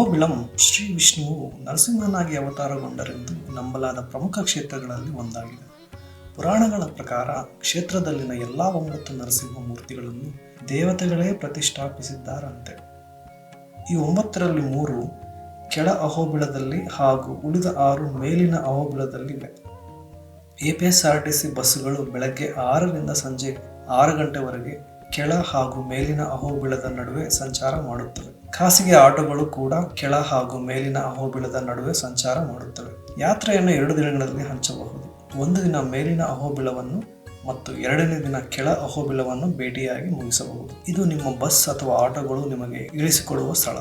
ಅಹೋಬಿಳಂ ಶ್ರೀ ವಿಷ್ಣುವು ನರಸಿಂಹನಾಗಿ ಅವತಾರಗೊಂಡರೆಂದು ನಂಬಲಾದ ಪ್ರಮುಖ ಕ್ಷೇತ್ರಗಳಲ್ಲಿ ಒಂದಾಗಿದೆ. ಪುರಾಣಗಳ ಪ್ರಕಾರ ಕ್ಷೇತ್ರದಲ್ಲಿನ ಎಲ್ಲ ಒಂಬತ್ತು ನರಸಿಂಹ ಮೂರ್ತಿಗಳನ್ನು ದೇವತೆಗಳೇ ಪ್ರತಿಷ್ಠಾಪಿಸಿದ್ದಾರಂತೆ. ಈ ಒಂಬತ್ತರಲ್ಲಿ ಮೂರು ಕೆಳ ಅಹೋಬಿಳದಲ್ಲಿ ಹಾಗೂ ಉಳಿದ ಆರು ಮೇಲಿನ ಅಹೋಬಿಳದಲ್ಲಿವೆ. ಎಪಿಎಸ್ಆರ್ಟಿಸಿ ಬಸ್ಸುಗಳು ಬೆಳಗ್ಗೆ ಆರರಿಂದ ಸಂಜೆ ಆರು ಗಂಟೆವರೆಗೆ ಕೆಳ ಹಾಗೂ ಮೇಲಿನ ಅಹೋಬಿಳದ ನಡುವೆ ಸಂಚಾರ ಮಾಡುತ್ತವೆ. ಖಾಸಗಿ ಆಟೋಗಳು ಕೂಡ ಕೆಳ ಹಾಗೂ ಮೇಲಿನ ಅಹೋಬಿಳದ ನಡುವೆ ಸಂಚಾರ ಮಾಡುತ್ತವೆ. ಯಾತ್ರೆಯನ್ನು ಎರಡು ದಿನಗಳಲ್ಲಿ ಹಂಚಬಹುದು. ಒಂದು ದಿನ ಮೇಲಿನ ಅಹೋಬಿಳವನ್ನು ಮತ್ತು ಎರಡನೇ ದಿನ ಕೆಳ ಅಹೋಬಿಳವನ್ನು ಭೇಟಿಯಾಗಿ ಮುಗಿಸಬಹುದು. ಇದು ನಿಮ್ಮ ಬಸ್ ಅಥವಾ ಆಟೋಗಳು ನಿಮಗೆ ಇಳಿಸಿಕೊಡುವ ಸ್ಥಳ.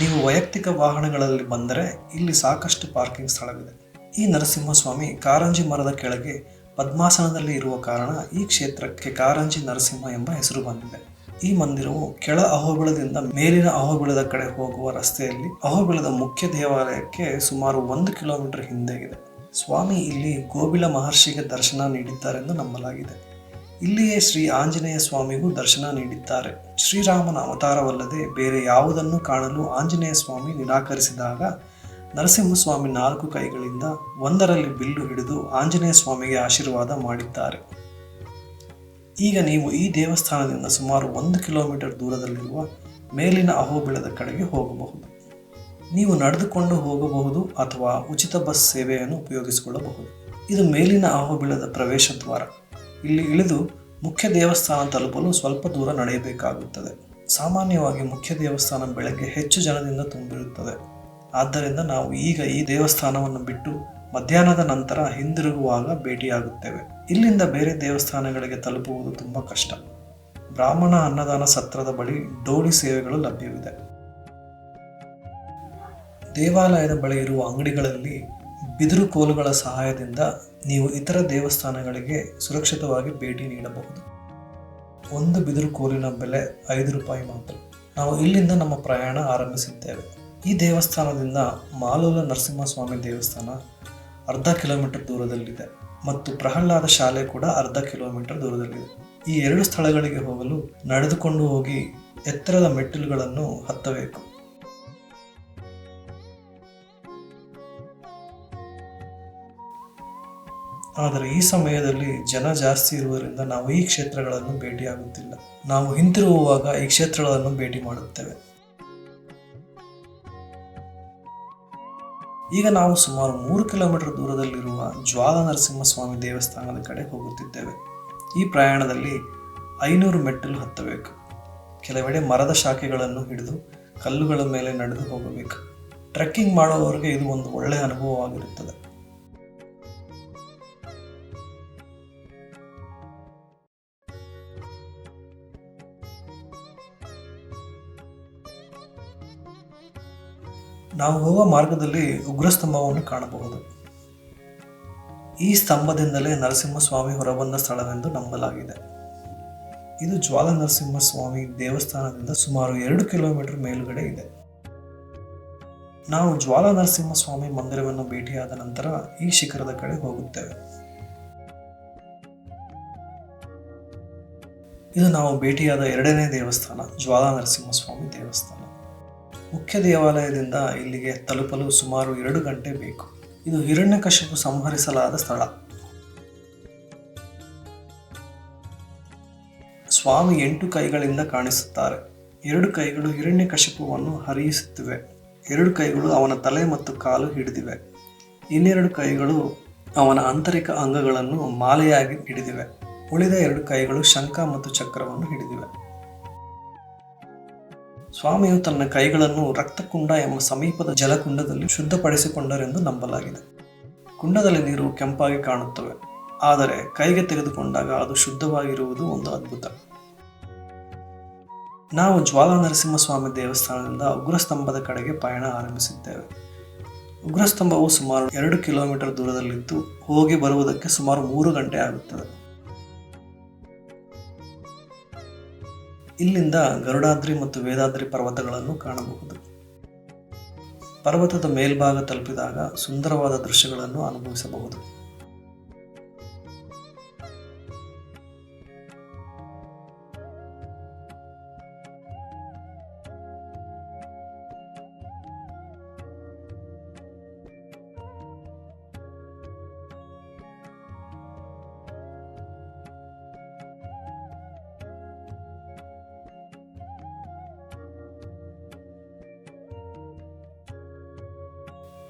ನೀವು ವೈಯಕ್ತಿಕ ವಾಹನಗಳಲ್ಲಿ ಬಂದರೆ ಇಲ್ಲಿ ಸಾಕಷ್ಟು ಪಾರ್ಕಿಂಗ್ ಸ್ಥಳವಿದೆ. ಈ ನರಸಿಂಹಸ್ವಾಮಿ ಕಾರಂಜಿ ಮರದ ಕೆಳಗೆ ಪದ್ಮಾಸನದಲ್ಲಿ ಇರುವ ಕಾರಣ ಈ ಕ್ಷೇತ್ರಕ್ಕೆ ಕಾರಂಜಿ ನರಸಿಂಹ ಎಂಬ ಹೆಸರು ಬಂದಿದೆ. ಈ ಮಂದಿರವು ಕೆಳ ಅಹೋಬಿಳದಿಂದ ಮೇಲಿನ ಅಹೋಬಿಳದ ಕಡೆ ಹೋಗುವ ರಸ್ತೆಯಲ್ಲಿ ಅಹೋಬಿಳದ ಮುಖ್ಯ ದೇವಾಲಯಕ್ಕೆ ಸುಮಾರು ಒಂದು ಕಿಲೋಮೀಟರ್ ಹಿಂದೆ ಇದೆ ಸ್ವಾಮಿ ಇಲ್ಲಿ ಗೋಬಿಲ ಮಹರ್ಷಿಗೆ ದರ್ಶನ ನೀಡಿದ್ದಾರೆಂದು ನಂಬಲಾಗಿದೆ. ಇಲ್ಲಿಯೇ ಶ್ರೀ ಆಂಜನೇಯ ಸ್ವಾಮಿಗೂ ದರ್ಶನ ನೀಡಿದ್ದಾರೆ. ಶ್ರೀರಾಮನ ಅವತಾರವಲ್ಲದೆ ಬೇರೆ ಯಾವುದನ್ನು ಕಾಣಲು ಆಂಜನೇಯ ಸ್ವಾಮಿ ನಿರಾಕರಿಸಿದಾಗ ನರಸಿಂಹಸ್ವಾಮಿ ನಾಲ್ಕು ಕೈಗಳಿಂದ ಒಂದರಲ್ಲಿ ಬಿಲ್ಲು ಹಿಡಿದು ಆಂಜನೇಯ ಸ್ವಾಮಿಗೆ ಆಶೀರ್ವಾದ ಮಾಡಿದ್ದಾರೆ. ಈಗ ನೀವು ಈ ದೇವಸ್ಥಾನದಿಂದ ಸುಮಾರು ಒಂದು ಕಿಲೋಮೀಟರ್ ದೂರದಲ್ಲಿರುವ ಮೇಲಿನ ಅಹೋಬಿಳದ ಕಡೆಗೆ ಹೋಗಬಹುದು. ನೀವು ನಡೆದುಕೊಂಡು ಹೋಗಬಹುದು ಅಥವಾ ಉಚಿತ ಬಸ್ ಸೇವೆಯನ್ನು ಉಪಯೋಗಿಸಿಕೊಳ್ಳಬಹುದು. ಇದು ಮೇಲಿನ ಅಹೋಬಿಳದ ಪ್ರವೇಶ ದ್ವಾರ. ಇಲ್ಲಿ ಇಳಿದು ಮುಖ್ಯ ದೇವಸ್ಥಾನ ತಲುಪಲು ಸ್ವಲ್ಪ ದೂರ ನಡೆಯಬೇಕಾಗುತ್ತದೆ. ಸಾಮಾನ್ಯವಾಗಿ ಮುಖ್ಯ ದೇವಸ್ಥಾನ ಬೆಳಗ್ಗೆ ಹೆಚ್ಚು ಜನದಿಂದ ತುಂಬಿರುತ್ತದೆ. ಆದ್ದರಿಂದ ನಾವು ಈಗ ಈ ದೇವಸ್ಥಾನವನ್ನು ಬಿಟ್ಟು ಮಧ್ಯಾಹ್ನದ ನಂತರ ಹಿಂದಿರುಗುವಾಗ ಭೇಟಿಯಾಗುತ್ತೇವೆ. ಇಲ್ಲಿಂದ ಬೇರೆ ದೇವಸ್ಥಾನಗಳಿಗೆ ತಲುಪುವುದು ತುಂಬ ಕಷ್ಟ. ಬ್ರಾಹ್ಮಣ ಅನ್ನದಾನ ಸತ್ರದ ಬಳಿ ದೋಣಿ ಸೇವೆಗಳು ಲಭ್ಯವಿದೆ. ದೇವಾಲಯದ ಬಳಿ ಇರುವ ಅಂಗಡಿಗಳಲ್ಲಿ ಬಿದಿರು ಕೋಲುಗಳ ಸಹಾಯದಿಂದ ನೀವು ಇತರ ದೇವಸ್ಥಾನಗಳಿಗೆ ಸುರಕ್ಷಿತವಾಗಿ ಭೇಟಿ ನೀಡಬಹುದು. ಒಂದು ಬಿದಿರು ಕೋಲಿನ ಬೆಲೆ ಐದು ರೂಪಾಯಿ ಮಾತ್ರ. ನಾವು ಇಲ್ಲಿಂದ ನಮ್ಮ ಪ್ರಯಾಣ ಆರಂಭಿಸಿದ್ದೇವೆ. ಈ ದೇವಸ್ಥಾನದಿಂದ ಮಾಲೂಲ ನರಸಿಂಹಸ್ವಾಮಿ ದೇವಸ್ಥಾನ ಅರ್ಧ ಕಿಲೋಮೀಟರ್ ದೂರದಲ್ಲಿದೆ ಮತ್ತು ಪ್ರಹ್ಲಾದ ಶಾಲೆ ಕೂಡ ಅರ್ಧ ಕಿಲೋಮೀಟರ್ ದೂರದಲ್ಲಿದೆ. ಈ ಎರಡು ಸ್ಥಳಗಳಿಗೆ ಹೋಗಲು ನಡೆದುಕೊಂಡು ಹೋಗಿ ಎತ್ತರದ ಮೆಟ್ಟಿಲುಗಳನ್ನು ಹತ್ತಬೇಕು. ಆದರೆ ಈ ಸಮಯದಲ್ಲಿ ಜನ ಜಾಸ್ತಿ ಇರುವುದರಿಂದ ನಾವು ಈ ಕ್ಷೇತ್ರಗಳನ್ನು ಭೇಟಿಯಾಗುತ್ತಿಲ್ಲ. ನಾವು ಹಿಂತಿರುಗುವಾಗ ಈ ಕ್ಷೇತ್ರಗಳನ್ನು ಭೇಟಿ ಮಾಡುತ್ತೇವೆ. ಈಗ ನಾವು ಸುಮಾರು ಮೂರು ಕಿಲೋಮೀಟರ್ ದೂರದಲ್ಲಿರುವ ಜ್ವಾಲ ನರಸಿಂಹಸ್ವಾಮಿ ದೇವಸ್ಥಾನದ ಕಡೆ ಹೋಗುತ್ತಿದ್ದೇವೆ. ಈ ಪ್ರಯಾಣದಲ್ಲಿ ಐನೂರು ಮೆಟ್ಟಿಲು ಹತ್ತಬೇಕು. ಕೆಲವೆಡೆ ಮರದ ಶಾಖೆಗಳನ್ನು ಹಿಡಿದು ಕಲ್ಲುಗಳ ಮೇಲೆ ನಡೆದು ಹೋಗಬೇಕು. ಟ್ರೆಕ್ಕಿಂಗ್ ಮಾಡುವವರಿಗೆ ಇದು ಒಂದು ಒಳ್ಳೆಯ ಅನುಭವವಾಗಿರುತ್ತದೆ. ನಾವು ಹೋಗುವ ಮಾರ್ಗದಲ್ಲಿ ಉಗ್ರಸ್ತಂಭವನ್ನು ಕಾಣಬಹುದು. ಈ ಸ್ತಂಭದಿಂದಲೇ ನರಸಿಂಹಸ್ವಾಮಿ ಹೊರಬಂದ ಸ್ಥಳವೆಂದು ನಂಬಲಾಗಿದೆ. ಇದು ಜ್ವಾಲ ನರಸಿಂಹಸ್ವಾಮಿ ದೇವಸ್ಥಾನದಿಂದ ಸುಮಾರು ಎರಡು ಕಿಲೋಮೀಟರ್ ಮೇಲುಗಡೆ ಇದೆ. ನಾವು ಜ್ವಾಲ ನರಸಿಂಹಸ್ವಾಮಿ ಮಂದಿರವನ್ನು ಭೇಟಿಯಾದ ನಂತರ ಈ ಶಿಖರದ ಕಡೆ ಹೋಗುತ್ತೇವೆ. ಇದು ನಾವು ಭೇಟಿಯಾದ ಎರಡನೇ ದೇವಸ್ಥಾನ ಜ್ವಾಲ ನರಸಿಂಹಸ್ವಾಮಿ ದೇವಸ್ಥಾನ. ಮುಖ್ಯ ದೇವಾಲಯದಿಂದ ಇಲ್ಲಿಗೆ ತಲುಪಲು ಸುಮಾರು ಎರಡು ಗಂಟೆ ಬೇಕು. ಇದು ಹಿರಣ್ಯಕಶಿಪು ಸಂಹರಿಸಲಾದ ಸ್ಥಳ. ಸ್ವಾಮಿ ಎಂಟು ಕೈಗಳಿಂದ ಕಾಣಿಸುತ್ತಾರೆ. ಎರಡು ಕೈಗಳು ಹಿರಣ್ಯಕಶಿಪುವನ್ನು ಹರಿಯಿಸುತ್ತಿವೆ. ಎರಡು ಕೈಗಳು ಅವನ ತಲೆ ಮತ್ತು ಕಾಲು ಹಿಡಿದಿವೆ. ಇನ್ನೆರಡು ಕೈಗಳು ಅವನ ಆಂತರಿಕ ಅಂಗಗಳನ್ನು ಮಾಲೆಯಾಗಿ ಹಿಡಿದಿವೆ. ಉಳಿದ ಎರಡು ಕೈಗಳು ಶಂಖ ಮತ್ತು ಚಕ್ರವನ್ನು ಹಿಡಿದಿವೆ. ಸ್ವಾಮಿಯು ತನ್ನ ಕೈಗಳನ್ನು ರಕ್ತಕುಂಡ ಎಂಬ ಸಮೀಪದ ಜಲಕುಂಡದಲ್ಲಿ ಶುದ್ಧಪಡಿಸಿಕೊಂಡರೆಂದು ನಂಬಲಾಗಿದೆ. ಕುಂಡದಲ್ಲಿ ನೀರು ಕೆಂಪಾಗಿ ಕಾಣುತ್ತವೆ. ಆದರೆ ಕೈಗೆ ತೆಗೆದುಕೊಂಡಾಗ ಅದು ಶುದ್ಧವಾಗಿರುವುದು ಒಂದು ಅದ್ಭುತ. ನಾವು ಜ್ವಾಲಾ ನರಸಿಂಹಸ್ವಾಮಿ ದೇವಸ್ಥಾನದಿಂದ ಉಗ್ರಸ್ತಂಭದ ಕಡೆಗೆ ಪಯಣ ಆರಂಭಿಸಿದ್ದೇವೆ. ಉಗ್ರಸ್ತಂಭವು ಸುಮಾರು ಎರಡು ಕಿಲೋಮೀಟರ್ ದೂರದಲ್ಲಿದ್ದು, ಹೋಗಿ ಬರುವುದಕ್ಕೆ ಸುಮಾರು ಮೂರು ಗಂಟೆ ಆಗುತ್ತದೆ. ಇಲ್ಲಿಂದ ಗರುಡಾದ್ರಿ ಮತ್ತು ವೇದಾದ್ರಿ ಪರ್ವತಗಳನ್ನು ಕಾಣಬಹುದು. ಪರ್ವತದ ಮೇಲ್ಭಾಗ ತಲುಪಿದಾಗ ಸುಂದರವಾದ ದೃಶ್ಯಗಳನ್ನು ಅನುಭವಿಸಬಹುದು.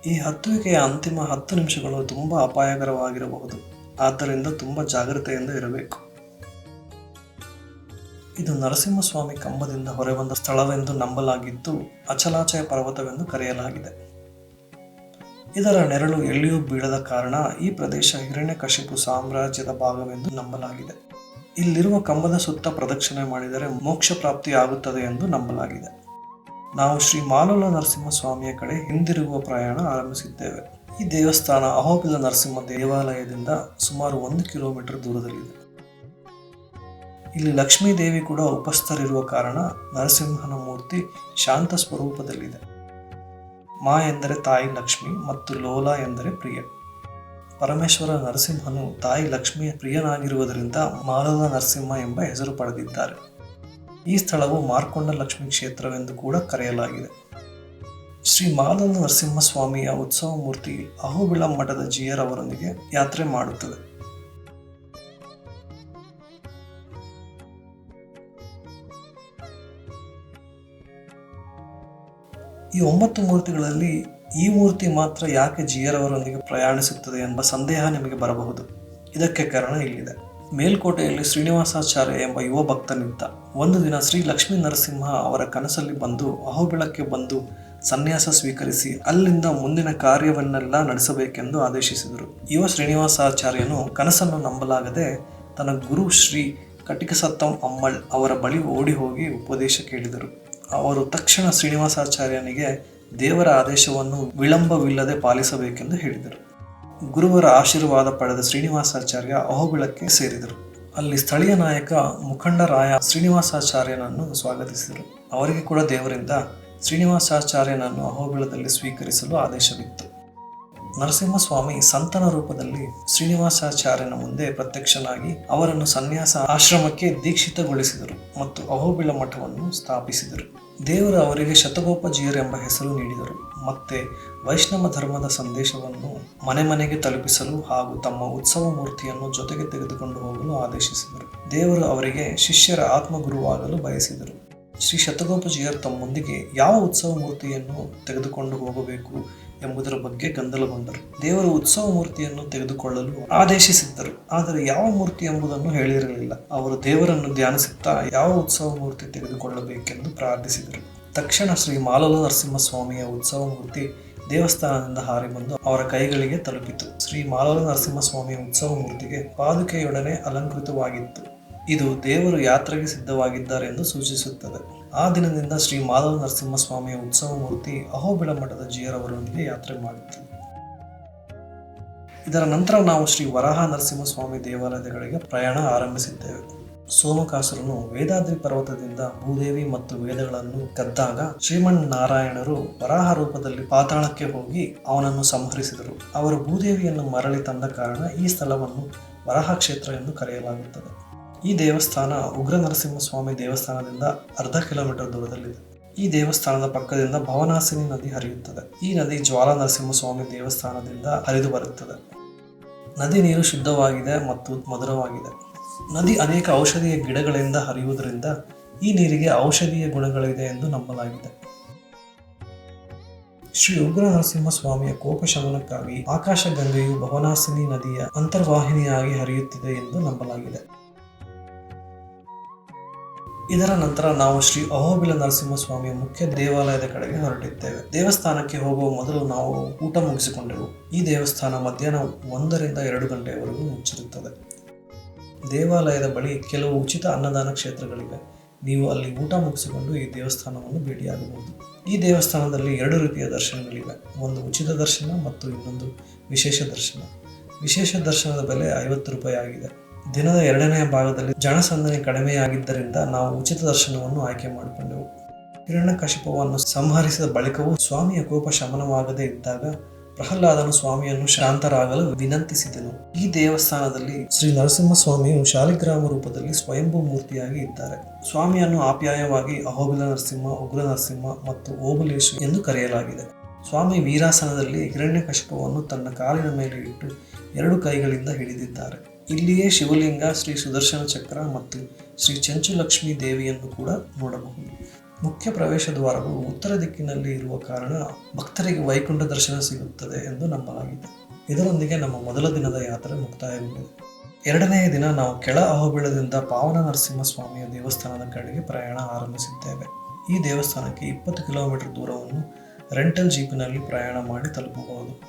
ಈ ಹತ್ತುವಿಕೆಯ ಅಂತಿಮ ಹತ್ತು ನಿಮಿಷಗಳು ತುಂಬಾ ಅಪಾಯಕರವಾಗಿರಬಹುದು. ಆದ್ದರಿಂದ ತುಂಬಾ ಜಾಗ್ರತೆಯಿಂದ ಇರಬೇಕು. ಇದು ನರಸಿಂಹಸ್ವಾಮಿ ಕಂಬದಿಂದ ಹೊರಬಂದ ಸ್ಥಳವೆಂದು ನಂಬಲಾಗಿದ್ದು, ಅಚಲಾಚಯ ಪರ್ವತವೆಂದು ಕರೆಯಲಾಗಿದೆ. ಇದರ ನೆರಳು ಎಲ್ಲಿಯೂ ಬೀಳದ ಕಾರಣ ಈ ಪ್ರದೇಶ ಹಿರಣ್ಯಕಶಿಪು ಸಾಮ್ರಾಜ್ಯದ ಭಾಗವೆಂದು ನಂಬಲಾಗಿದೆ. ಇಲ್ಲಿರುವ ಕಂಬದ ಸುತ್ತ ಪ್ರದಕ್ಷಿಣೆ ಮಾಡಿದರೆ ಮೋಕ್ಷ ಪ್ರಾಪ್ತಿಯಾಗುತ್ತದೆ ಎಂದು ನಂಬಲಾಗಿದೆ. ನಾವು ಶ್ರೀ ಮಾಲೋಲ ನರಸಿಂಹಸ್ವಾಮಿಯ ಕಡೆ ಹಿಂದಿರುಗುವ ಪ್ರಯಾಣ ಆರಂಭಿಸಿದ್ದೇವೆ. ಈ ದೇವಸ್ಥಾನ ಅಹೋಬಿಲ ನರಸಿಂಹ ದೇವಾಲಯದಿಂದ ಸುಮಾರು ಒಂದು ಕಿಲೋಮೀಟರ್ ದೂರದಲ್ಲಿದೆ. ಇಲ್ಲಿ ಲಕ್ಷ್ಮೀ ದೇವಿ ಕೂಡ ಉಪಸ್ಥರಿರುವ ಕಾರಣ ನರಸಿಂಹನ ಮೂರ್ತಿ ಶಾಂತ ಸ್ವರೂಪದಲ್ಲಿದೆ. ಮಾ ಎಂದರೆ ತಾಯಿ ಲಕ್ಷ್ಮಿ ಮತ್ತು ಲೋಲ ಎಂದರೆ ಪ್ರಿಯ. ಪರಮೇಶ್ವರ ನರಸಿಂಹನು ತಾಯಿ ಲಕ್ಷ್ಮಿಯ ಪ್ರಿಯನಾಗಿರುವುದರಿಂದ ಮಾಲದ ನರಸಿಂಹ ಎಂಬ ಹೆಸರು ಪಡೆದಿದ್ದಾರೆ. ಈ ಸ್ಥಳವು ಮಾರ್ಕೊಂಡ ಲಕ್ಷ್ಮಿ ಕ್ಷೇತ್ರವೆಂದು ಕೂಡ ಕರೆಯಲಾಗಿದೆ. ಶ್ರೀ ಮಾಲದ ನರಸಿಂಹಸ್ವಾಮಿಯ ಉತ್ಸವ ಮೂರ್ತಿ ಅಹೋಬಿಳ ಮಠದ ಜಿಯರ್ ಅವರೊಂದಿಗೆ ಯಾತ್ರೆ ಮಾಡುತ್ತದೆ. ಈ ಒಂಬತ್ತು ಮೂರ್ತಿಗಳಲ್ಲಿ ಈ ಮೂರ್ತಿ ಮಾತ್ರ ಯಾಕೆ ಜಿಯರವರೊಂದಿಗೆ ಪ್ರಯಾಣಿಸುತ್ತದೆ ಎಂಬ ಸಂದೇಹ ನಿಮಗೆ ಬರಬಹುದು. ಇದಕ್ಕೆ ಕಾರಣ ಇಲ್ಲಿದೆ. ಮೇಲ್ಕೋಟೆಯಲ್ಲಿ ಶ್ರೀನಿವಾಸಾಚಾರ್ಯ ಎಂಬ ಯುವ ಭಕ್ತನಿದ್ದ ಒಂದು ದಿನ ಶ್ರೀ ಲಕ್ಷ್ಮೀ ನರಸಿಂಹ ಅವರ ಕನಸಲ್ಲಿ ಬಂದು ಅಹೋಬಿಳಕ್ಕೆ ಬಂದು ಸನ್ಯಾಸ ಸ್ವೀಕರಿಸಿ ಅಲ್ಲಿಂದ ಮುಂದಿನ ಕಾರ್ಯವನ್ನೆಲ್ಲ ನಡೆಸಬೇಕೆಂದು ಆದೇಶಿಸಿದರು. ಯುವ ಶ್ರೀನಿವಾಸಾಚಾರ್ಯನು ಕನಸನ್ನು ನಂಬಲಾಗದೆ ತನ್ನ ಗುರು ಶ್ರೀ ಕಟಿಕಸತ್ತಂ ಅಮ್ಮಳ್ ಅವರ ಬಳಿ ಓಡಿ ಹೋಗಿ ಉಪದೇಶ ಕೇಳಿದರು. ಅವರು ತಕ್ಷಣ ಶ್ರೀನಿವಾಸಾಚಾರ್ಯನಿಗೆ ದೇವರ ಆದೇಶವನ್ನು ವಿಳಂಬವಿಲ್ಲದೆ ಪಾಲಿಸಬೇಕೆಂದು ಹೇಳಿದರು. ಗುರುವರ ಆಶೀರ್ವಾದ ಪಡೆದ ಶ್ರೀನಿವಾಸಾಚಾರ್ಯ ಅಹೋಬಿಳಕ್ಕೆ ಸೇರಿದರು. ಅಲ್ಲಿ ಸ್ಥಳೀಯ ನಾಯಕ ಮುಖಂಡರಾಯ ಶ್ರೀನಿವಾಸಾಚಾರ್ಯನನ್ನು ಸ್ವಾಗತಿಸಿದರು. ಅವರಿಗೆ ಕೂಡ ದೇವರಿಂದ ಶ್ರೀನಿವಾಸಾಚಾರ್ಯನನ್ನು ಅಹೋಬಿಳದಲ್ಲಿ ಸ್ವೀಕರಿಸಲು ಆದೇಶವಿತ್ತು. ನರಸಿಂಹಸ್ವಾಮಿ ಸಂತನ ರೂಪದಲ್ಲಿ ಶ್ರೀನಿವಾಸಾಚಾರ್ಯನ ಮುಂದೆ ಪ್ರತ್ಯಕ್ಷನಾಗಿ ಅವರನ್ನು ಸನ್ಯಾಸ ಆಶ್ರಮಕ್ಕೆ ದೀಕ್ಷಿತಗೊಳಿಸಿದರು ಮತ್ತು ಅಹೋಬಿಳ ಮಠವನ್ನು ಸ್ಥಾಪಿಸಿದರು. ದೇವರು ಅವರಿಗೆ ಶತಗೋಪಜಿಯರ್ ಎಂಬ ಹೆಸರು ನೀಡಿದರು. ಮತ್ತೆ ವೈಷ್ಣವ ಧರ್ಮದ ಸಂದೇಶವನ್ನು ಮನೆ ಮನೆಗೆ ತಲುಪಿಸಲು ಹಾಗೂ ತಮ್ಮ ಉತ್ಸವ ಮೂರ್ತಿಯನ್ನು ಜೊತೆಗೆ ತೆಗೆದುಕೊಂಡು ಹೋಗಲು ಆದೇಶಿಸಿದರು. ದೇವರು ಅವರಿಗೆ ಶಿಷ್ಯರ ಆತ್ಮಗುರುವಾಗಲು ಬಯಸಿದರು. ಶ್ರೀ ಶತಗೋಪಜಿಯರ್ ತಮ್ಮೊಂದಿಗೆ ಯಾವ ಉತ್ಸವ ಮೂರ್ತಿಯನ್ನು ತೆಗೆದುಕೊಂಡು ಹೋಗಬೇಕು ಎಂಬುದರ ಬಗ್ಗೆ ಗೊಂದಲಗೊಂಡರು. ದೇವರು ಉತ್ಸವ ಮೂರ್ತಿಯನ್ನು ತೆಗೆದುಕೊಳ್ಳಲು ಆದೇಶಿಸಿದ್ದರು. ಆದರೆ ಯಾವ ಮೂರ್ತಿ ಎಂಬುದನ್ನು ಹೇಳಿರಲಿಲ್ಲ. ಅವರು ದೇವರನ್ನು ಧ್ಯಾನಿಸುತ್ತಾ ಯಾವ ಉತ್ಸವ ಮೂರ್ತಿ ತೆಗೆದುಕೊಳ್ಳಬೇಕೆಂದು ಪ್ರಾರ್ಥಿಸಿದರು. ತಕ್ಷಣ ಶ್ರೀ ಮಾಲಲ ನರಸಿಂಹಸ್ವಾಮಿಯ ಉತ್ಸವ ಮೂರ್ತಿ ದೇವಸ್ಥಾನದಿಂದ ಹಾರಿ ಬಂದು ಅವರ ಕೈಗಳಿಗೆ ತಲುಪಿತು. ಶ್ರೀ ಮಾಲಲ ನರಸಿಂಹಸ್ವಾಮಿಯ ಉತ್ಸವ ಮೂರ್ತಿಗೆ ಪಾದುಕೆಯೊಡನೆ ಅಲಂಕೃತವಾಗಿತ್ತು. ಇದು ದೇವರು ಯಾತ್ರೆಗೆ ಸಿದ್ಧವಾಗಿದ್ದಾರೆ ಎಂದು ಸೂಚಿಸುತ್ತದೆ. ಆ ದಿನದಿಂದ ಶ್ರೀ ಮಾಧವ ನರಸಿಂಹಸ್ವಾಮಿಯ ಉತ್ಸವ ಮೂರ್ತಿ ಅಹೋಬಿಳ ಮಠದ ಜಿಯರವರೊಂದಿಗೆ ಯಾತ್ರೆ ಮಾಡಿತು. ಇದರ ನಂತರ ನಾವು ಶ್ರೀ ವರಾಹ ನರಸಿಂಹಸ್ವಾಮಿ ದೇವಾಲಯದ ಕಡೆಗೆ ಪ್ರಯಾಣ ಆರಂಭಿಸಿದ್ದೇವೆ. ಸೋಮಕಾಸುರನು ವೇದಾದ್ರಿ ಪರ್ವತದಿಂದ ಭೂದೇವಿ ಮತ್ತು ವೇದಗಳನ್ನು ಕದ್ದಾಗ ಶ್ರೀಮನ್ ನಾರಾಯಣರು ವರಾಹ ರೂಪದಲ್ಲಿ ಪಾತಾಳಕ್ಕೆ ಹೋಗಿ ಅವನನ್ನು ಸಂಹರಿಸಿದರು. ಅವರು ಭೂದೇವಿಯನ್ನು ಮರಳಿ ತಂದ ಕಾರಣ ಈ ಸ್ಥಳವನ್ನು ವರಾಹ ಕ್ಷೇತ್ರ ಎಂದು ಕರೆಯಲಾಗುತ್ತದೆ. ಈ ದೇವಸ್ಥಾನ ಉಗ್ರ ನರಸಿಂಹಸ್ವಾಮಿ ದೇವಸ್ಥಾನದಿಂದ ಅರ್ಧ ಕಿಲೋಮೀಟರ್ ದೂರದಲ್ಲಿದೆ. ಈ ದೇವಸ್ಥಾನದ ಪಕ್ಕದಿಂದ ಭವನಾಸಿನಿ ನದಿ ಹರಿಯುತ್ತದೆ. ಈ ನದಿ ಜ್ವಾಲ ನರಸಿಂಹಸ್ವಾಮಿ ದೇವಸ್ಥಾನದಿಂದ ಹರಿದು ಬರುತ್ತದೆ. ನದಿ ನೀರು ಶುದ್ಧವಾಗಿದೆ ಮತ್ತು ಮಧುರವಾಗಿದೆ. ನದಿ ಅನೇಕ ಔಷಧೀಯ ಗಿಡಗಳಿಂದ ಹರಿಯುವುದರಿಂದ ಈ ನೀರಿಗೆ ಔಷಧೀಯ ಗುಣಗಳಿದೆ ಎಂದು ನಂಬಲಾಗಿದೆ. ಶ್ರೀ ಉಗ್ರ ನರಸಿಂಹಸ್ವಾಮಿಯ ಕೋಪ ಶಮನಕ್ಕಾಗಿ ಆಕಾಶ ಗಂಗೆಯು ಭವನಾಸಿನಿ ನದಿಯ ಅಂತರ್ವಾಹಿನಿಯಾಗಿ ಹರಿಯುತ್ತಿದೆ ಎಂದು ನಂಬಲಾಗಿದೆ. ಇದರ ನಂತರ ನಾವು ಶ್ರೀ ಅಹೋಬಿಲ ನರಸಿಂಹಸ್ವಾಮಿಯ ಮುಖ್ಯ ದೇವಾಲಯದ ಕಡೆಗೆ ಹೊರಟಿದ್ದೇವೆ. ದೇವಸ್ಥಾನಕ್ಕೆ ಹೋಗುವ ಮೊದಲು ನಾವು ಊಟ ಮುಗಿಸಿಕೊಂಡೆವು. ಈ ದೇವಸ್ಥಾನ ಮಧ್ಯಾಹ್ನ ಒಂದರಿಂದ ಎರಡು ಗಂಟೆಯವರೆಗೂ ಮುಚ್ಚಿರುತ್ತದೆ. ದೇವಾಲಯದ ಬಳಿ ಕೆಲವು ಉಚಿತ ಅನ್ನದಾನ ಕ್ಷೇತ್ರಗಳಿವೆ. ನೀವು ಅಲ್ಲಿ ಊಟ ಮುಗಿಸಿಕೊಂಡು ಈ ದೇವಸ್ಥಾನವನ್ನು ಭೇಟಿಯಾಗಬಹುದು. ಈ ದೇವಸ್ಥಾನದಲ್ಲಿ ಎರಡು ರೀತಿಯ ದರ್ಶನಗಳಿವೆ. ಒಂದು ಉಚಿತ ದರ್ಶನ ಮತ್ತು ಇನ್ನೊಂದು ವಿಶೇಷ ದರ್ಶನ. ವಿಶೇಷ ದರ್ಶನದ ಬೆಲೆ ಐವತ್ತು ರೂಪಾಯಿ ಆಗಿದೆ. ದಿನದ ಎರಡನೆಯ ಭಾಗದಲ್ಲಿ ಜನಸಂದಣಿ ಕಡಿಮೆಯಾಗಿದ್ದರಿಂದ ನಾವು ಉಚಿತ ದರ್ಶನವನ್ನು ಆಯ್ಕೆ ಮಾಡಿಕೊಂಡೆವು. ಹಿರಣ್ಯಕಶಿಪವನ್ನು ಸಂಹರಿಸಿದ ಬಳಿಕವೂ ಸ್ವಾಮಿಯ ಕೋಪ ಶಮನವಾಗದೇ ಇದ್ದಾಗ ಪ್ರಹ್ಲಾದನು ಸ್ವಾಮಿಯನ್ನು ಶಾಂತರಾಗಲು ವಿನಂತಿಸಿದನು. ಈ ದೇವಸ್ಥಾನದಲ್ಲಿ ಶ್ರೀ ನರಸಿಂಹಸ್ವಾಮಿಯು ಶಾಲಿಗ್ರಾಮ ರೂಪದಲ್ಲಿ ಸ್ವಯಂಭೂ ಮೂರ್ತಿಯಾಗಿ ಇದ್ದಾರೆ. ಸ್ವಾಮಿಯನ್ನು ಆಪ್ಯಾಯವಾಗಿ ಅಹೋಬಿಲ ನರಸಿಂಹ ಉಗ್ರ ನರಸಿಂಹ ಮತ್ತು ಓಬುಲೇಶು ಎಂದು ಕರೆಯಲಾಗಿದೆ. ಸ್ವಾಮಿ ವೀರಾಸನದಲ್ಲಿ ಹಿರಣ್ಯಕಶಿಪವನ್ನು ತನ್ನ ಕಾಲಿನ ಮೇಲೆ ಇಟ್ಟು ಎರಡು ಕೈಗಳಿಂದ ಹಿಡಿದಿದ್ದಾರೆ. ಇಲ್ಲಿಯೇ ಶಿವಲಿಂಗ, ಶ್ರೀ ಸುದರ್ಶನ ಚಕ್ರ ಮತ್ತು ಶ್ರೀ ಚಂಚುಲಕ್ಷ್ಮಿ ದೇವಿಯನ್ನು ಕೂಡ ನೋಡಬಹುದು. ಮುಖ್ಯ ಪ್ರವೇಶ ದ್ವಾರವು ಉತ್ತರ ದಿಕ್ಕಿನಲ್ಲಿ ಇರುವ ಕಾರಣ ಭಕ್ತರಿಗೆ ವೈಕುಂಠ ದರ್ಶನ ಸಿಗುತ್ತದೆ ಎಂದು ನಂಬಲಾಗಿದೆ. ಇದರೊಂದಿಗೆ ನಮ್ಮ ಮೊದಲ ದಿನದ ಯಾತ್ರೆ ಮುಕ್ತಾಯಗೊಂಡಿದೆ. ಎರಡನೆಯ ದಿನ ನಾವು ಕೆಳ ಅಹೋಬಿಳದಿಂದ ಪಾವನ ನರಸಿಂಹ ಸ್ವಾಮಿಯ ದೇವಸ್ಥಾನದ ಕಡೆಗೆ ಪ್ರಯಾಣ ಆರಂಭಿಸಿದ್ದೇವೆ. ಈ ದೇವಸ್ಥಾನಕ್ಕೆ ಇಪ್ಪತ್ತು ಕಿಲೋಮೀಟರ್ ದೂರವನ್ನು ರೆಂಟಲ್ ಜೀಪಿನಲ್ಲಿ ಪ್ರಯಾಣ ಮಾಡಿ ತಲುಪಬಹುದು.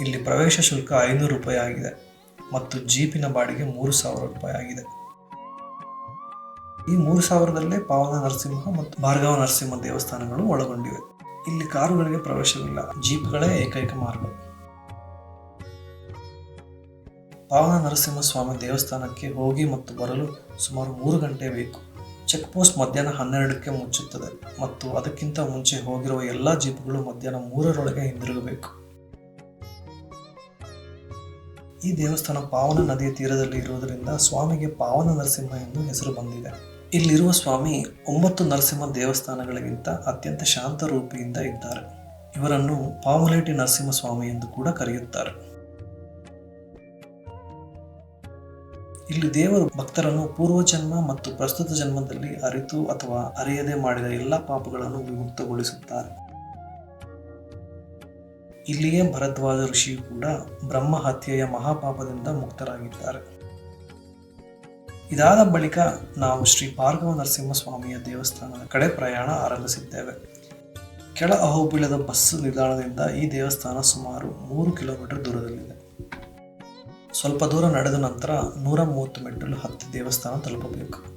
ಇಲ್ಲಿ ಪ್ರವೇಶ ಶುಲ್ಕ ಐನೂರು ರೂಪಾಯಿ ಆಗಿದೆ ಮತ್ತು ಜೀಪಿನ ಬಾಡಿಗೆ ಮೂರು ಸಾವಿರ ರೂಪಾಯಿ ಆಗಿದೆ. ಈ ಮೂರು ಸಾವಿರದಲ್ಲೇ ಪಾವನ ನರಸಿಂಹ ಮತ್ತು ಭಾರ್ಗವ ನರಸಿಂಹ ದೇವಸ್ಥಾನಗಳು ಒಳಗೊಂಡಿವೆ. ಇಲ್ಲಿ ಕಾರುಗಳಿಗೆ ಪ್ರವೇಶವಿಲ್ಲ. ಜೀಪ್ಗಳೇ ಏಕೈಕ ಮಾರ್ಗ. ಪಾವನ ನರಸಿಂಹ ಸ್ವಾಮಿ ದೇವಸ್ಥಾನಕ್ಕೆ ಹೋಗಿ ಮತ್ತು ಬರಲು ಸುಮಾರು ಮೂರು ಗಂಟೆ ಬೇಕು. ಚೆಕ್ ಪೋಸ್ಟ್ ಮಧ್ಯಾಹ್ನ ಹನ್ನೆರಡಕ್ಕೆ ಮುಚ್ಚುತ್ತದೆ ಮತ್ತು ಅದಕ್ಕಿಂತ ಮುಂಚೆ ಹೋಗಿರುವ ಎಲ್ಲ ಜೀಪ್ಗಳು ಮಧ್ಯಾಹ್ನ ಮೂರರೊಳಗೆ ಹಿಂದಿರುಗಬೇಕು. ಈ ದೇವಸ್ಥಾನ ಪಾವನ ನದಿಯ ತೀರದಲ್ಲಿ ಇರುವುದರಿಂದ ಸ್ವಾಮಿಗೆ ಪಾವನ ನರಸಿಂಹ ಎಂದು ಹೆಸರು ಬಂದಿದೆ. ಇಲ್ಲಿರುವ ಸ್ವಾಮಿ ಒಂಬತ್ತು ನರಸಿಂಹ ದೇವಸ್ಥಾನಗಳಿಗಿಂತ ಅತ್ಯಂತ ಶಾಂತ ರೂಪಿಯಿಂದ ಇದ್ದಾರೆ. ಇವರನ್ನು ಪಾಮುಲೇಟಿ ನರಸಿಂಹ ಸ್ವಾಮಿ ಎಂದು ಕೂಡ ಕರೆಯುತ್ತಾರೆ. ಇಲ್ಲಿ ದೇವರು ಭಕ್ತರನ್ನು ಪೂರ್ವ ಜನ್ಮ ಮತ್ತು ಪ್ರಸ್ತುತ ಜನ್ಮದಲ್ಲಿ ಅರಿತು ಅಥವಾ ಅರಿಯದೆ ಮಾಡಿದ ಎಲ್ಲ ಪಾಪಗಳನ್ನು ವಿಮುಕ್ತಗೊಳಿಸುತ್ತಾರೆ. ಇಲ್ಲಿಯೇ ಭರದ್ವಾಜ ಋಷಿಯು ಕೂಡ ಬ್ರಹ್ಮ ಹತ್ಯೆಯ ಮಹಾಪಾಪದಿಂದ ಮುಕ್ತರಾಗಿದ್ದಾರೆ. ಇದಾದ ಬಳಿಕ ನಾವು ಶ್ರೀ ಭಾರ್ಗವ ನರಸಿಂಹಸ್ವಾಮಿಯ ದೇವಸ್ಥಾನದ ಕಡೆ ಪ್ರಯಾಣ ಆರಂಭಿಸಿದ್ದೇವೆ. ಕೆಳ ಅಹೋಬಿಳದ ಬಸ್ ನಿಲ್ದಾಣದಿಂದ ಈ ದೇವಸ್ಥಾನ ಸುಮಾರು ಮೂರು ಕಿಲೋಮೀಟರ್ ದೂರದಲ್ಲಿದೆ. ಸ್ವಲ್ಪ ದೂರ ನಡೆದ ನಂತರ ನೂರ ಮೂವತ್ತು ಮೆಟ್ಟಲು ಹತ್ತಿ ದೇವಸ್ಥಾನ ತಲುಪಬೇಕು.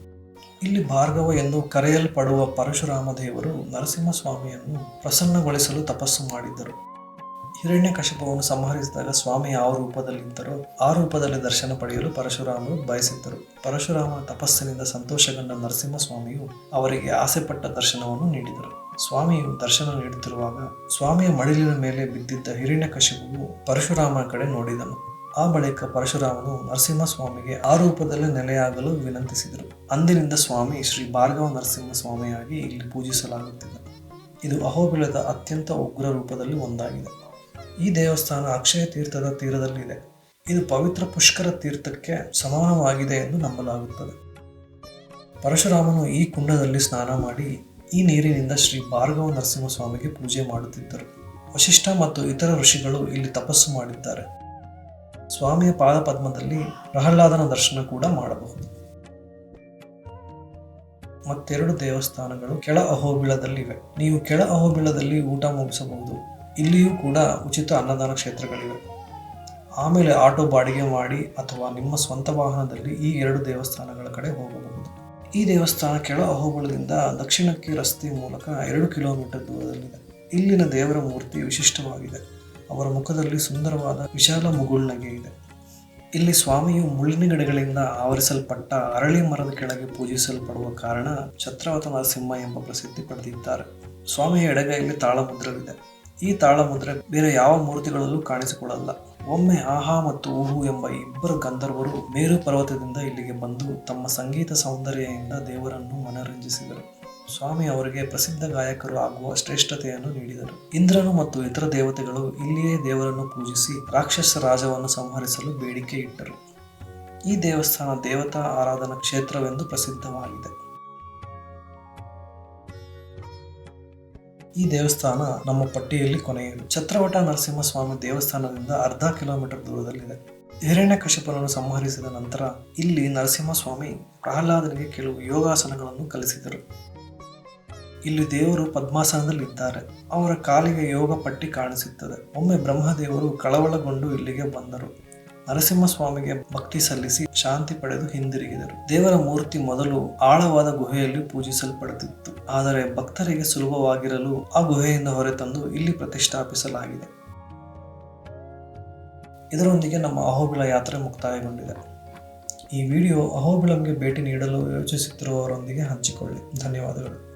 ಇಲ್ಲಿ ಭಾರ್ಗವ ಎಂದು ಕರೆಯಲ್ಪಡುವ ಪರಶುರಾಮ ದೇವರು ನರಸಿಂಹಸ್ವಾಮಿಯನ್ನು ಪ್ರಸನ್ನಗೊಳಿಸಲು ತಪಸ್ಸು ಮಾಡಿದ್ದರು. ಹಿರಣ್ಯ ಕಶಪವನ್ನು ಸಂಹರಿಸಿದಾಗ ಸ್ವಾಮಿ ಯಾವ ರೂಪದಲ್ಲಿದ್ದರೋ ಆ ರೂಪದಲ್ಲಿ ದರ್ಶನ ಪಡೆಯಲು ಪರಶುರಾಮರು ಬಯಸಿದ್ದರು. ಪರಶುರಾಮನ ತಪಸ್ಸಿನಿಂದ ಸಂತೋಷಗೊಂಡ ನರಸಿಂಹಸ್ವಾಮಿಯು ಅವರಿಗೆ ಆಸೆಪಟ್ಟ ದರ್ಶನವನ್ನು ನೀಡಿದರು. ಸ್ವಾಮಿಯು ದರ್ಶನ ನೀಡುತ್ತಿರುವಾಗ ಸ್ವಾಮಿಯ ಮಡಿಲಿನ ಮೇಲೆ ಬಿದ್ದಿದ್ದ ಹಿರಣ್ಯ ಕಶಪವು ಪರಶುರಾಮನ ಕಡೆ ನೋಡಿದನು. ಆ ಬಳಿಕ ಪರಶುರಾಮನು ನರಸಿಂಹಸ್ವಾಮಿಗೆ ಆ ರೂಪದಲ್ಲಿ ನೆಲೆಯಾಗಲು ವಿನಂತಿಸಿದರು. ಅಂದಿನಿಂದ ಸ್ವಾಮಿ ಶ್ರೀ ಭಾರ್ಗವ ನರಸಿಂಹ ಸ್ವಾಮಿಯಾಗಿ ಇಲ್ಲಿ ಪೂಜಿಸಲಾಗುತ್ತಿದೆ. ಇದು ಅಹೋಬಿಲದ ಅತ್ಯಂತ ಉಗ್ರ ರೂಪದಲ್ಲಿ ಒಂದಾಗಿದೆ. ಈ ದೇವಸ್ಥಾನ ಅಕ್ಷಯ ತೀರ್ಥದ ತೀರದಲ್ಲಿದೆ. ಇದು ಪವಿತ್ರ ಪುಷ್ಕರ ತೀರ್ಥಕ್ಕೆ ಸಮಾನವಾಗಿದೆ ಎಂದು ನಂಬಲಾಗುತ್ತದೆ. ಪರಶುರಾಮನು ಈ ಕುಂಡದಲ್ಲಿ ಸ್ನಾನ ಮಾಡಿ ಈ ನೀರಿನಿಂದ ಶ್ರೀ ಭಾರ್ಗವ ನರಸಿಂಹಸ್ವಾಮಿಗೆ ಪೂಜೆ ಮಾಡುತ್ತಿದ್ದರು. ವಶಿಷ್ಠ ಮತ್ತು ಇತರ ಋಷಿಗಳು ಇಲ್ಲಿ ತಪಸ್ಸು ಮಾಡಿದ್ದಾರೆ. ಸ್ವಾಮಿಯ ಪಾದಪದ್ಮದಲ್ಲಿ ಪ್ರಹ್ಲಾದನ ದರ್ಶನ ಕೂಡ ಮಾಡಬಹುದು. ಮತ್ತೆರಡು ದೇವಸ್ಥಾನಗಳು ಕೆಳ ಅಹೋಬಿಳದಲ್ಲಿವೆ. ನೀವು ಕೆಳ ಅಹೋಬಿಳದಲ್ಲಿ ಊಟ ಮುಗಿಸಬಹುದು. ಇಲ್ಲಿಯೂ ಕೂಡ ಉಚಿತ ಅನ್ನದಾನ ಕ್ಷೇತ್ರಗಳಿವೆ. ಆಮೇಲೆ ಆಟೋ ಬಾಡಿಗೆ ಮಾಡಿ ಅಥವಾ ನಿಮ್ಮ ಸ್ವಂತ ವಾಹನದಲ್ಲಿ ಈ ಎರಡು ದೇವಸ್ಥಾನಗಳ ಕಡೆ ಹೋಗಬಹುದು. ಈ ದೇವಸ್ಥಾನ ಕೆಳ ಅಹೋಬಳದಿಂದ ದಕ್ಷಿಣಕ್ಕೆ ರಸ್ತೆ ಮೂಲಕ ಎರಡು ಕಿಲೋಮೀಟರ್ ದೂರದಲ್ಲಿದೆ. ಇಲ್ಲಿನ ದೇವರ ಮೂರ್ತಿ ವಿಶಿಷ್ಟವಾಗಿದೆ. ಅವರ ಮುಖದಲ್ಲಿ ಸುಂದರವಾದ ವಿಶಾಲ ಮುಗುಳ್ನಗೆ ಇದೆ. ಇಲ್ಲಿ ಸ್ವಾಮಿಯು ಮುಳ್ಳಿನ ಗಿಡಗಳಿಂದ ಆವರಿಸಲ್ಪಟ್ಟ ಅರಳಿ ಮರದ ಕೆಳಗೆ ಪೂಜಿಸಲ್ಪಡುವ ಕಾರಣ ಛತ್ರವತ ನರಸಿಂಹ ಎಂಬ ಪ್ರಸಿದ್ಧಿ ಪಡೆದಿದ್ದಾರೆ. ಸ್ವಾಮಿಯ ಎಡಗೈಯಲ್ಲಿ ತಾಳಮುದ್ರವಿದೆ. ಈ ತಾಳಮುದ್ರೆ ಬೇರೆ ಯಾವ ಮೂರ್ತಿಗಳಲ್ಲೂ ಕಾಣಿಸಿಕೊಳ್ಳಲ್ಲ. ಒಮ್ಮೆ ಆಹಾ ಮತ್ತು ಊಹು ಎಂಬ ಇಬ್ಬರು ಗಂಧರ್ವರು ಮೇರು ಪರ್ವತದಿಂದ ಇಲ್ಲಿಗೆ ಬಂದು ತಮ್ಮ ಸಂಗೀತ ಸೌಂದರ್ಯದಿಂದ ದೇವರನ್ನು ಮನರಂಜಿಸಿದರು. ಸ್ವಾಮಿ ಅವರಿಗೆ ಪ್ರಸಿದ್ಧ ಗಾಯಕರು ಆಗುವ ಶ್ರೇಷ್ಠತೆಯನ್ನು ನೀಡಿದರು. ಇಂದ್ರನು ಮತ್ತು ಇತರ ದೇವತೆಗಳು ಇಲ್ಲಿಯೇ ದೇವರನ್ನು ಪೂಜಿಸಿ ರಾಕ್ಷಸ ರಾಜವನ್ನು ಸಂಹರಿಸಲು ಬೇಡಿಕೆ ಇಟ್ಟರು. ಈ ದೇವಸ್ಥಾನ ದೇವತಾ ಆರಾಧನಾ ಕ್ಷೇತ್ರವೆಂದು ಪ್ರಸಿದ್ಧವಾಗಿದೆ. ಈ ದೇವಸ್ಥಾನ ನಮ್ಮ ಪಟ್ಟಿಯಲ್ಲಿ ಕೊನೆಯದು. ಛತ್ರವಟ ನರಸಿಂಹಸ್ವಾಮಿ ದೇವಸ್ಥಾನದಿಂದ ಅರ್ಧ ಕಿಲೋಮೀಟರ್ ದೂರದಲ್ಲಿದೆ. ಹಿರಣ್ಯಕಶಿಪನನ್ನು ಸಂಹರಿಸಿದ ನಂತರ ಇಲ್ಲಿ ನರಸಿಂಹಸ್ವಾಮಿ ಪ್ರಹ್ಲಾದನಿಗೆ ಕೆಲವು ಯೋಗಾಸನಗಳನ್ನು ಕಲಿಸಿದರು. ಇಲ್ಲಿ ದೇವರು ಪದ್ಮಾಸನದಲ್ಲಿದ್ದಾರೆ. ಅವರ ಕಾಲಿಗೆ ಯೋಗ ಪಟ್ಟಿ ಕಾಣಿಸುತ್ತದೆ. ಒಮ್ಮೆ ಬ್ರಹ್ಮದೇವರು ಕಳವಳಗೊಂಡು ಇಲ್ಲಿಗೆ ಬಂದರು. ನರಸಿಂಹಸ್ವಾಮಿಗೆ ಭಕ್ತಿ ಸಲ್ಲಿಸಿ ಶಾಂತಿ ಪಡೆದು ಹಿಂದಿರುಗಿದರು. ದೇವರ ಮೂರ್ತಿ ಮೊದಲು ಆಳವಾದ ಗುಹೆಯಲ್ಲಿ ಪೂಜಿಸಲ್ಪಡುತ್ತಿತ್ತು. ಆದರೆ ಭಕ್ತರಿಗೆ ಸುಲಭವಾಗಿರಲು ಆ ಗುಹೆಯಿಂದ ಹೊರತಂದು ಇಲ್ಲಿ ಪ್ರತಿಷ್ಠಾಪಿಸಲಾಗಿದೆ. ಇದರೊಂದಿಗೆ ನಮ್ಮ ಅಹೋಬಿಳ ಯಾತ್ರೆ ಮುಕ್ತಾಯಗೊಂಡಿದೆ. ಈ ವಿಡಿಯೋ ಅಹೋಬಿಳಂಗೆ ಭೇಟಿ ನೀಡಲು ಯೋಚಿಸುತ್ತಿರುವವರೊಂದಿಗೆ ಹಂಚಿಕೊಳ್ಳಿ. ಧನ್ಯವಾದಗಳು.